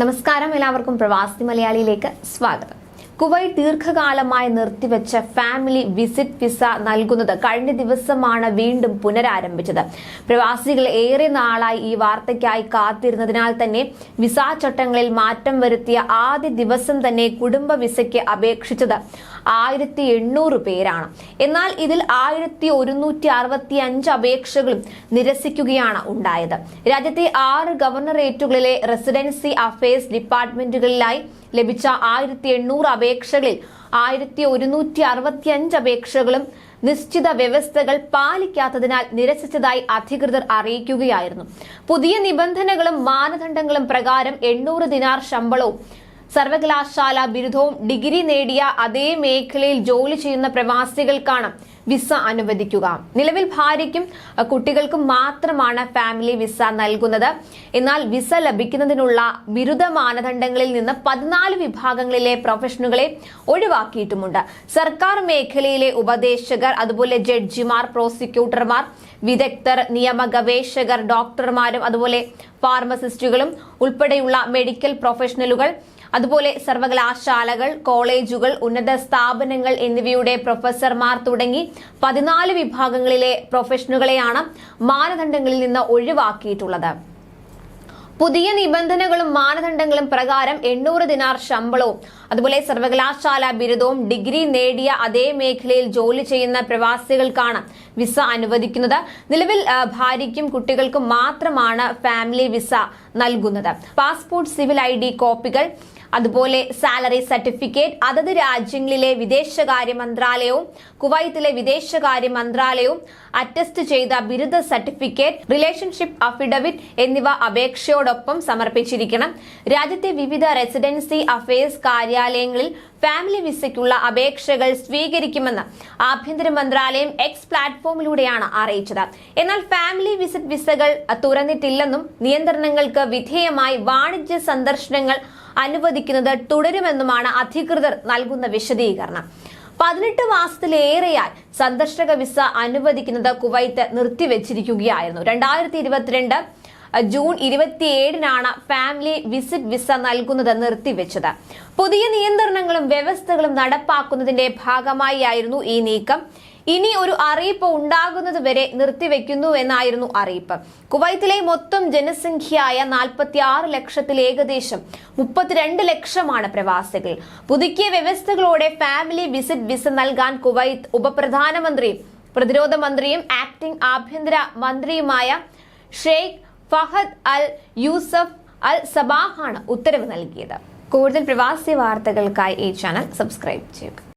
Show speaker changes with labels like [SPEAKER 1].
[SPEAKER 1] നമസ്കാരം. എല്ലാവർക്കും പ്രവാസി മലയാളിയിലേക്ക് സ്വാഗതം. കുവൈറ്റ് ദീർഘകാലമായി നിർത്തിവെച്ച ഫാമിലി വിസിറ്റ് വിസ നൽകുന്നത് കഴിഞ്ഞ ദിവസമാണ് വീണ്ടും പുനരാരംഭിച്ചത്. പ്രവാസികൾ ഏറെ നാളായി ഈ വാർത്തയ്ക്കായി കാത്തിരുന്നതിനാൽ തന്നെ വിസ ചട്ടങ്ങളിൽ മാറ്റം വരുത്തിയ ആദ്യ ദിവസം തന്നെ കുടുംബ വിസയ്ക്ക് അപേക്ഷിച്ചത് ആയിരത്തി എണ്ണൂറ് പേരാണ്. എന്നാൽ ഇതിൽ ആയിരത്തി ഒരുന്നൂറ്റി അറുപത്തി അഞ്ച് അപേക്ഷകളും നിരസിക്കുകയാണ് ഉണ്ടായത്. രാജ്യത്തെ ആറ് ഗവർണറേറ്റുകളിലെ റെസിഡൻസി അഫയേഴ്സ് ഡിപ്പാർട്ട്മെന്റുകളിലായി ലഭിച്ച ആയിരത്തി എണ്ണൂറ് അപേക്ഷകളിൽ ആയിരത്തി ഒരുന്നൂറ്റി അറുപത്തി അഞ്ച് അപേക്ഷകളും നിശ്ചിത വ്യവസ്ഥകൾ പാലിക്കാത്തതിനാൽ നിരസിച്ചതായി അധികൃതർ അറിയിക്കുകയായിരുന്നു. പുതിയ നിബന്ധനകളും മാനദണ്ഡങ്ങളും പ്രകാരം എണ്ണൂറ് ദിനാർ ശമ്പളവും സർവകലാശാല ബിരുദവും ഡിഗ്രി നേടിയ അതേ മേഖലയിൽ ജോലി ചെയ്യുന്ന പ്രവാസികൾക്കാണ് വിസ അനുവദിക്കുക. നിലവിൽ ഭാര്യയ്ക്കും കുട്ടികൾക്കും മാത്രമാണ് ഫാമിലി വിസ നൽകുന്നത്. എന്നാൽ വിസ ലഭിക്കുന്നതിനുള്ള ബിരുദ മാനദണ്ഡങ്ങളിൽ നിന്ന് പതിനാല് വിഭാഗങ്ങളിലെ പ്രൊഫഷണലുകളെ ഒഴിവാക്കിയിട്ടുമുണ്ട്. സർക്കാർ മേഖലയിലെ ഉപദേശകർ അതുപോലെ ജഡ്ജിമാർ പ്രോസിക്യൂട്ടർമാർ വിദഗ്ധർ നിയമ ഗവേഷകർ ഡോക്ടർമാരും അതുപോലെ ഫാർമസിസ്റ്റുകളും ഉൾപ്പെടെയുള്ള മെഡിക്കൽ പ്രൊഫഷണലുകൾ അതുപോലെ സർവകലാശാലകൾ കോളേജുകൾ ഉന്നത സ്ഥാപനങ്ങൾ എന്നിവയുടെ പ്രൊഫസർമാർ തുടങ്ങി പതിനാല് വിഭാഗങ്ങളിലെ പ്രൊഫഷണലുകളെയാണ് മാനദണ്ഡങ്ങളിൽ നിന്ന് ഒഴിവാക്കിയിട്ടുള്ളത്. പുതിയ നിബന്ധനകളും മാനദണ്ഡങ്ങളും പ്രകാരം എണ്ണൂറ് ദിനാർ ശമ്പളവും അതുപോലെ സർവകലാശാല ബിരുദവും ഡിഗ്രി നേടിയ അതേ മേഖലയിൽ ജോലി ചെയ്യുന്ന പ്രവാസികൾക്കാണ് വിസ അനുവദിക്കുന്നത്. നിലവിൽ ഭാര്യയ്ക്കും കുട്ടികൾക്കും മാത്രമാണ് ഫാമിലി വിസ നൽകുന്നത്. പാസ്പോർട്ട് സിവിൽ ഐ കോപ്പികൾ അതുപോലെ സാലറി സർട്ടിഫിക്കറ്റ് അതത് രാജ്യങ്ങളിലെ വിദേശകാര്യ മന്ത്രാലയവും കുവൈത്തിലെ വിദേശകാര്യ മന്ത്രാലയവും അറ്റസ്റ്റ് ചെയ്ത ബിരുദ സർട്ടിഫിക്കറ്റ് റിലേഷൻഷിപ്പ് അഫിഡവിറ്റ് എന്നിവ അപേക്ഷയോടൊപ്പം സമർപ്പിച്ചിരിക്കണം. രാജ്യത്തെ വിവിധ റെസിഡൻസി അഫയേഴ്സ് കാര്യാലയങ്ങളിൽ ഫാമിലി വിസയ്ക്കുള്ള അപേക്ഷകൾ സ്വീകരിക്കുമെന്ന് ആഭ്യന്തര മന്ത്രാലയം എക്സ് പ്ലാറ്റ്ഫോമിലൂടെയാണ് അറിയിച്ചത്. എന്നാൽ ഫാമിലി വിസിറ്റ് വിസകൾ തുറന്നിട്ടില്ലെന്നും നിയന്ത്രണങ്ങൾക്ക് വിധേയമായി വാണിജ്യ സന്ദർശനങ്ങൾ അനുവദിക്കുന്നത് തുടരുമെന്നുമാണ് അധികൃതർ നൽകുന്ന വിശദീകരണം. പതിനെട്ട് മാസത്തിലേറെയായി സന്ദർശക വിസ അനുവദിക്കുന്നത് കുവൈത്ത് നിർത്തിവെച്ചിരിക്കുകയായിരുന്നു. രണ്ടായിരത്തി ഇരുപത്തിരണ്ട് ജൂൺ ഇരുപത്തിയേഴിനാണ് ഫാമിലി വിസിറ്റ് വിസ നൽകുന്നത് നിർത്തിവെച്ചത്. പുതിയ നിയന്ത്രണങ്ങളും വ്യവസ്ഥകളും നടപ്പാക്കുന്നതിന്റെ ഭാഗമായായിരുന്നു ഈ നീക്കം. ഇനി ഒരു അറിയിപ്പ് ഉണ്ടാകുന്നത് വരെ നിർത്തിവെക്കുന്നു എന്നായിരുന്നു അറിയിപ്പ്. കുവൈത്തിലെ മൊത്തം ജനസംഖ്യയായ നാൽപ്പത്തി ആറ് ലക്ഷത്തിൽ ഏകദേശം മുപ്പത്തിരണ്ട് ലക്ഷമാണ് പ്രവാസികൾ. പുതുക്കിയ വ്യവസ്ഥകളോടെ ഫാമിലി വിസിറ്റ് വിസ നൽകാൻ കുവൈത്ത് ഉപപ്രധാനമന്ത്രിയും പ്രതിരോധ മന്ത്രിയും ആക്ടിംഗ് ആഭ്യന്തര മന്ത്രിയുമായ ഷെയ്ഖ് ഫഹദ് അൽ യൂസഫ് അൽ സബാഹാണ് ഉത്തരവ് നൽകിയത്. കൂടുതൽ പ്രവാസി വാർത്തകൾക്കായി ഈ ചാനൽ സബ്സ്ക്രൈബ് ചെയ്യുക.